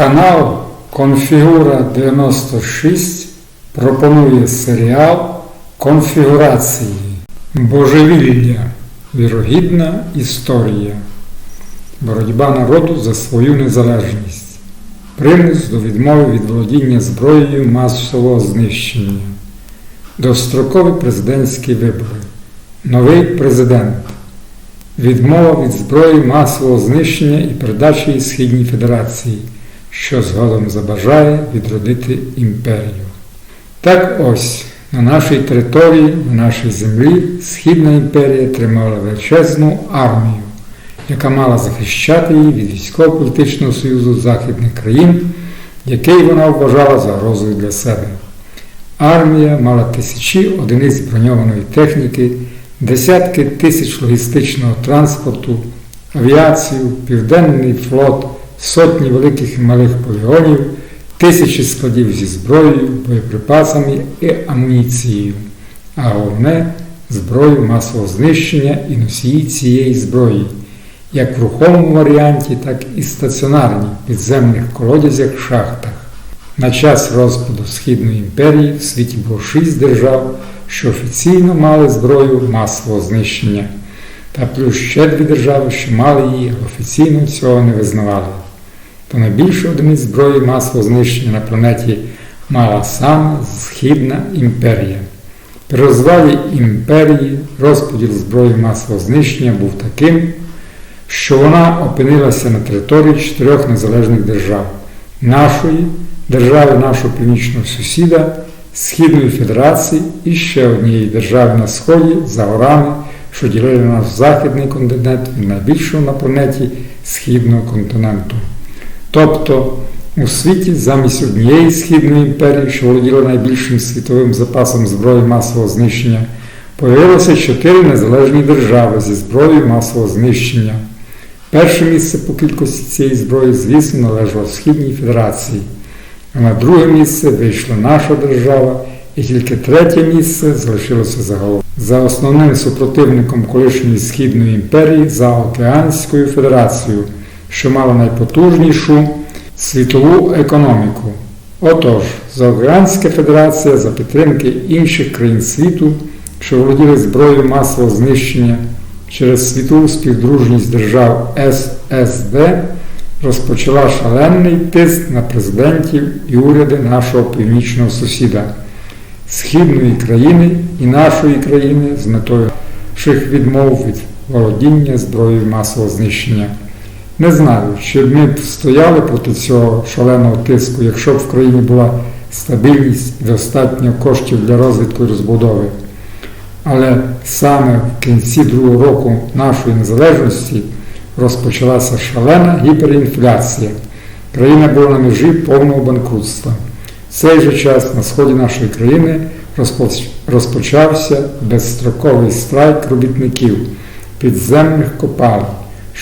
Канал Конфігура 96 пропонує серіал Конфігурації. Божевілля. Вірогідна історія. Боротьба народу за свою незалежність. Примус до відмови від володіння зброєю масового знищення. Дострокові президентські вибори. Новий президент. Відмова від зброї масового знищення і передачі Східній Федерації, що згодом забажає відродити імперію. Так ось, на нашій території, на нашій землі Східна імперія тримала величезну армію, яка мала захищати її від військово-політичного союзу західних країн, який вона вважала загрозою для себе. Армія мала тисячі одиниць броньованої техніки десятки тисяч логістичного транспорту, авіацію, південний флот, сотні великих і малих полігонів, тисячі складів зі зброєю, боєприпасами і амуніцією, а головне зброю масового знищення і носії цієї зброї, як в рухомому варіанті, так і стаціонарній підземних колодязях шахтах. На час розпаду Східної імперії в світі було шість держав що офіційно мали зброю масового знищення, та плюс ще дві держави, що мали її, офіційно цього не визнавали. То найбільше одиниць зброї масового знищення на планеті мала саме Східна імперія. При розвалі імперії розподіл зброї масового знищення був таким, що вона опинилася на території чотирьох незалежних держав нашої, держави нашого північного сусіда Східної Федерації і ще однієї держави на Сході за горами, що ділили наш західний континент від найбільшого на планеті Східного континенту. Тобто у світі замість однієї Східної імперії, що володіла найбільшим світовим запасом зброї масового знищення, появилося чотири незалежні держави зі зброєю масового знищення. Перше місце по кількості цієї зброї, звісно, належало Східній Федерації. А на друге місце вийшла наша держава, і тільки третє місце залишилося загалом. За основним супротивником колишньої Східної імперії за Океанською Федерацією, що мала найпотужнішу світову економіку. Отож, Заокеанська Федерація за підтримки інших країн світу, що володіли зброєю масового знищення через світову співдружність держав ССД розпочала шалений тиск на президентів і уряди нашого північного сусіда, східної країни і нашої країни з метою ших відмов від володіння зброєю масового знищення. Не знаю, чи ми б стояли проти цього шаленого тиску, якщо б в країні була стабільність і достатньо коштів для розвитку і розбудови. Але саме в кінці другого року нашої незалежності розпочалася шалена гіперінфляція. Країна була на межі повного банкрутства. В цей же час на сході нашої країни розпочався безстроковий страйк робітників підземних копалень,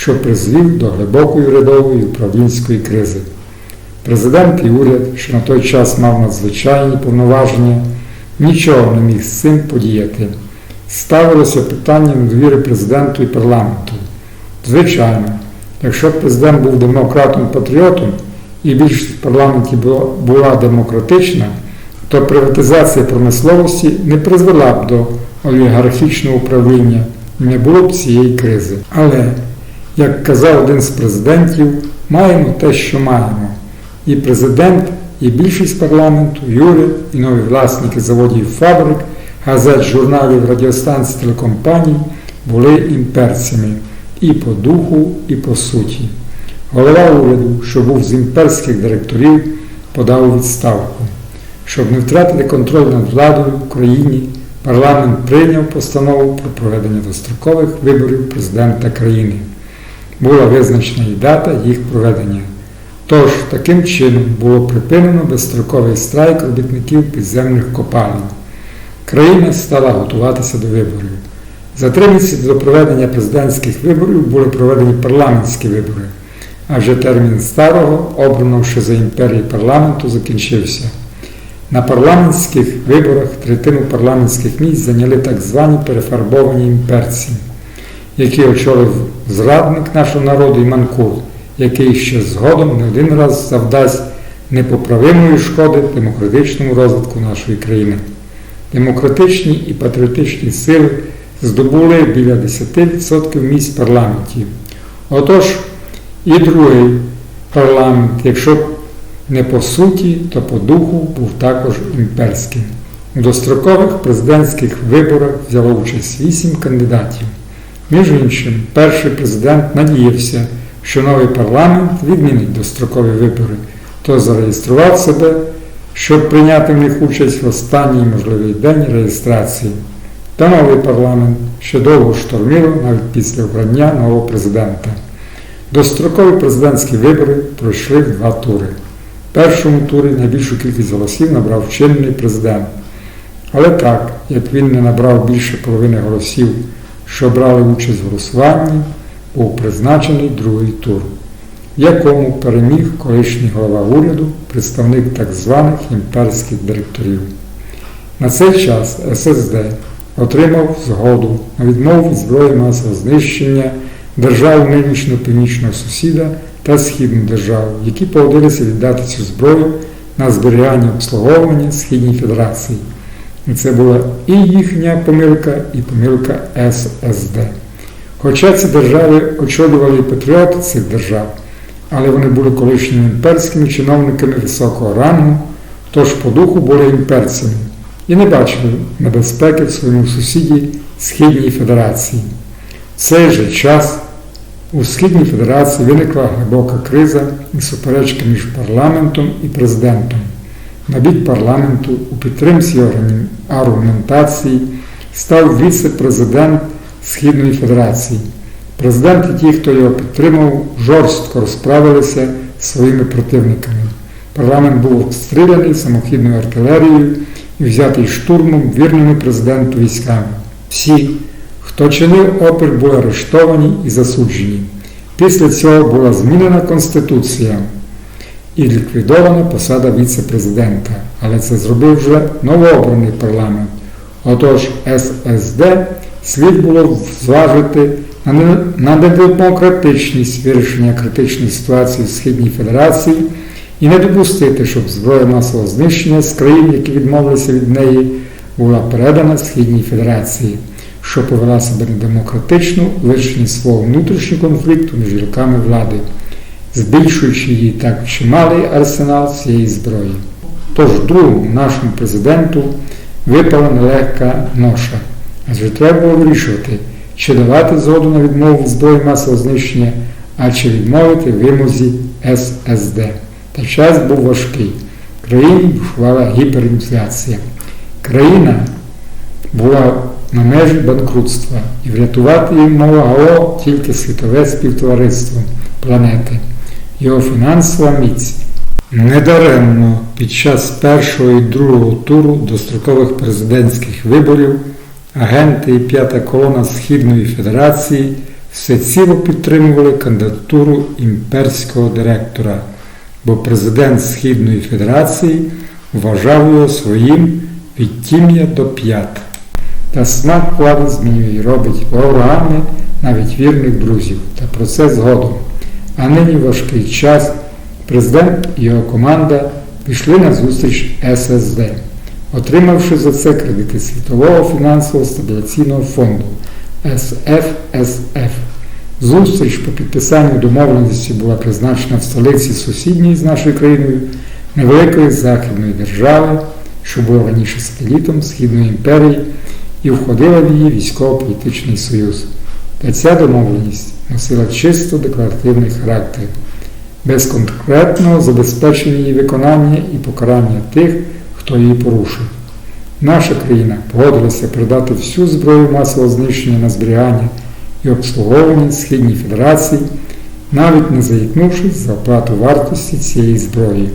що призвів до глибокої рядової управлінської кризи. Президент і уряд, що на той час мав надзвичайні повноваження, нічого не міг з цим подіяти. Ставилося питання недовіри президенту і парламенту. Звичайно, якщо б президент був демократом-патріотом і більшість в парламенті була демократична, то приватизація промисловості не призвела б до олігархічного управління, не було б цієї кризи. Але, як казав один з президентів, маємо те, що маємо. І президент, і більшість парламенту, і і нові власники заводів фабрик, газет, журналів, радіостанцій, телекомпаній були імперцями і по духу, і по суті. Голова уряду, що був з імперських директорів, подав відставку. Щоб не втратити контроль над владою в країні, парламент прийняв постанову про проведення дострокових виборів президента країни. Була визначена і дата їх проведення. Тож, таким чином було припинено безстроковий страйк робітників підземних копалень. Країна стала готуватися до виборів. За три місяці до проведення президентських виборів були проведені парламентські вибори, а вже термін старого, обраного за імперії парламенту, закінчився. На парламентських виборах третину парламентських місць зайняли так звані перефарбовані імперці, які очолив зрадник нашого народу Іманкул, який ще згодом не один раз завдасть непоправимої шкоди демократичному розвитку нашої країни. Демократичні і патріотичні сили здобули біля 10% місць в парламенті. Отож, і другий парламент, якщо не по суті, то по духу був також імперським. У дострокових президентських виборах взяло участь вісім кандидатів. Між іншим, перший президент надіявся, що новий парламент відмінить дострокові вибори, то зареєстрував себе, щоб прийняти в них участь в останній можливий день реєстрації. Та новий парламент ще довго шторміло навіть після обрання нового президента. Дострокові президентські вибори пройшли в два тури. В першому турі найбільшу кількість голосів набрав чинний президент. Але так, як він не набрав більше половини голосів, що брали участь в голосуванні, був призначений другий тур, в якому переміг колишній голова уряду, представник так званих імперських директорів. На цей час ССД отримав згоду на відмову від зброї масового знищення держав нинішнього північного сусіда та східну державу, які погодилися віддати цю зброю на зберігання обслуговування Східній Федерації. І це була і їхня помилка, і помилка ССД. Хоча ці держави очолювали патріоти цих держав, але вони були колишніми імперськими чиновниками високого рангу, тож по духу були імперцями і не бачили небезпеки в своєму сусіді Східній Федерації. В цей же час у Східній Федерації виникла глибока криза і суперечки між парламентом і президентом. На бік парламенту у підтримці аргументації став віце-президент Східної Федерації. Президент і ті, хто його підтримав, жорстко розправилися з своїми противниками. Парламент був обстріляний самохідною артилерією і взятий штурмом вірними президенту військами. Всі, хто чинив опір, були арештовані і засуджені. Після цього була змінена Конституція і ліквідована посада віце-президента, але це зробив вже новообраний парламент. Отож, ССД слід було зважити на недемократичність вирішення критичної ситуації в Східній Федерації і не допустити, щоб зброя масового знищення з країн, які відмовилися від неї, була передана Східній Федерації, що повела себе недемократично у вирішенні свого внутрішнього конфлікту між гілками влади збільшуючи її так чималий арсенал цієї зброї. Тож другому нашому президенту випала нелегка ноша, адже треба було вирішувати, чи давати згоду на відмову від зброї масового знищення, а чи відмовити вимозі ССД. Та час був важкий. Країні бушувала гіперінфляція. Країна була на межі банкрутства і врятувати її могло тільки світове співтовариство планети його фінансова міць. Недаремно під час першого і другого туру дострокових президентських виборів агенти і п'ята колона Східної Федерації всеціло підтримували кандидатуру імперського директора, бо президент Східної Федерації вважав його своїм відтім'я до п'ят. Та смак влади змінює і робить ворогами навіть вірних друзів, та про це згодом. А нині важкий час президент і його команда пішли на зустріч ССД, отримавши за це кредити Світового фінансового стабіляційного фонду СФСФ. Зустріч по підписанню домовленості була призначена в столиці сусідньої з нашою країною невеликої західної держави, що була раніше сателітом Східної імперії і входила в її військово-політичний союз. Та ця домовленість носила чисто декларативний характер, без конкретного забезпечення її виконання і покарання тих, хто її порушив. Наша країна погодилася передати всю зброю масового знищення на зберігання і обслуговування Східній Федерації, навіть не заїкнувшись за оплату вартості цієї зброї.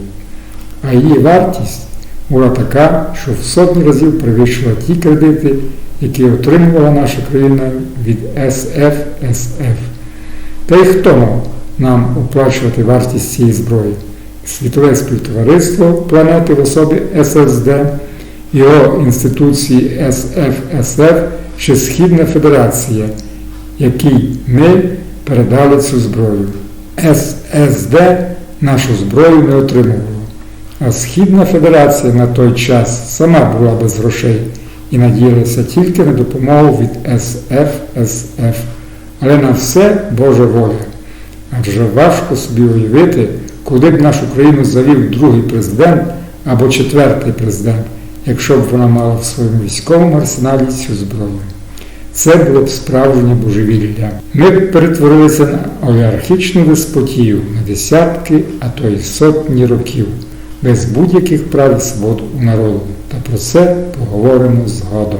А її вартість була така, що в сотні разів перевищила ті кредити, які отримувала наша країна від СФСФ. Та й хто нам оплачувати вартість цієї зброї? Світове співтовариство планети в особі ССД, його інституції СФСФ чи Східна Федерація, якій ми передали цю зброю. ССД нашу зброю не отримувало. А Східна Федерація на той час сама була без грошей і надіялася тільки на допомогу від СФСФ. Але на все Божа воля. Адже важко собі уявити, куди б нашу країну завів другий президент або четвертий президент, якщо б вона мала в своєму військовому арсеналі цю зброю. Це було б справжнє божевілля. Ми б перетворилися на олігархічну деспотію на десятки, а то й сотні років, без будь-яких прав і свобод у народу. Та про це поговоримо згодом.